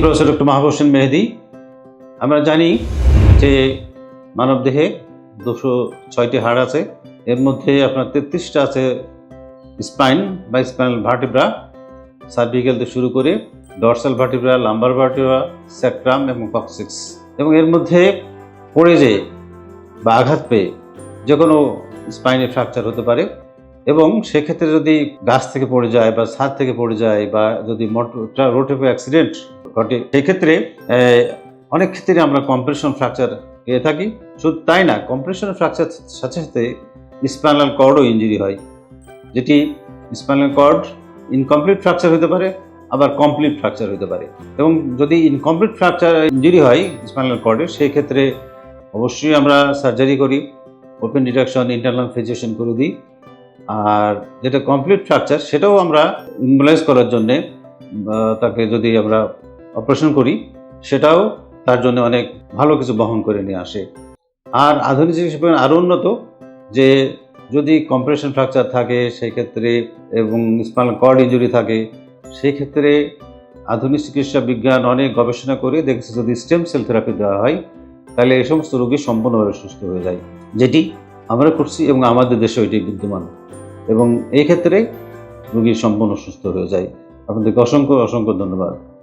Professor doctor Mahbub Hossain Mehedi. আমরা জানি যে মানবদেহে দুশো ছয়টি হাড় আছে। এর মধ্যে আপনার তেত্রিশটা আছে স্পাইন বা স্পাইনাল ভার্টিব্রা। সার্ভিক্যাল থেকে শুরু করে dorsal vertebra, lumbar vertebra, sacrum এবং কক্সিক্স। এবং এর মধ্যে পড়ে যেয়ে বা আঘাত পেয়ে যে কোনো স্পাইনে ফ্র্যাকচার হতে পারে। এবং সেক্ষেত্রে যদি গাছ থেকে পড়ে যায় বা ছাদ থেকে পড়ে যায় বা যদি মোটর রোড অ্যাক্সিডেন্ট ঘটে, সেক্ষেত্রে অনেক ক্ষেত্রে আমরা কম্প্রেশন ফ্র্যাকচার পেয়ে থাকি। শুধু তাই না? কম্প্রেশন ফ্র্যাকচার সাথে সাথে স্পাইনাল কর্ডও ইঞ্জুরি হয়, যেটি স্পাইনাল কর্ড ইনকমপ্লিট ফ্র্যাকচার হতে পারে, আবার কমপ্লিট ফ্র্যাকচার হতে পারে। এবং যদি ইনকমপ্লিট ফ্র্যাকচার ইঞ্জুরি হয় স্পাইনাল কর্ডের সেই ক্ষেত্রে অবশ্যই আমরা সার্জারি করি ওপেন ডিডাকশন ইন্টারনাল ফিজিশন করে দিই। আর যেটা কমপ্লিট ফ্র্যাকচার সেটাও আমরা ইমোবিলাইজ করার জন্যে তাকে যদি আমরা অপারেশন করি, সেটাও তার জন্য অনেক ভালো কিছু বহন করে নিয়ে আসে। আর আধুনিক চিকিৎসা আরও উন্নত, যে যদি কম্প্রেশন ফ্র্যাকচার থাকে, সেই ক্ষেত্রে এবং স্পাইনাল কর্ড ইঞ্জুরি থাকে, সেই ক্ষেত্রে আধুনিক চিকিৎসা বিজ্ঞান অনেক গবেষণা করে দেখেছে যদি স্টেম সেল থেরাপি দেওয়া হয়, তাহলে এই সমস্ত রোগী সম্পূর্ণভাবে সুস্থ হয়ে যায়। যেটি আমরা করছি এবং আমাদের দেশে এটি বিদ্যমান। এবং এই ক্ষেত্রে রোগী সম্পূর্ণ সুস্থ হয়ে যায়। আপনাদেরকে অসংখ্য অসংখ্য ধন্যবাদ।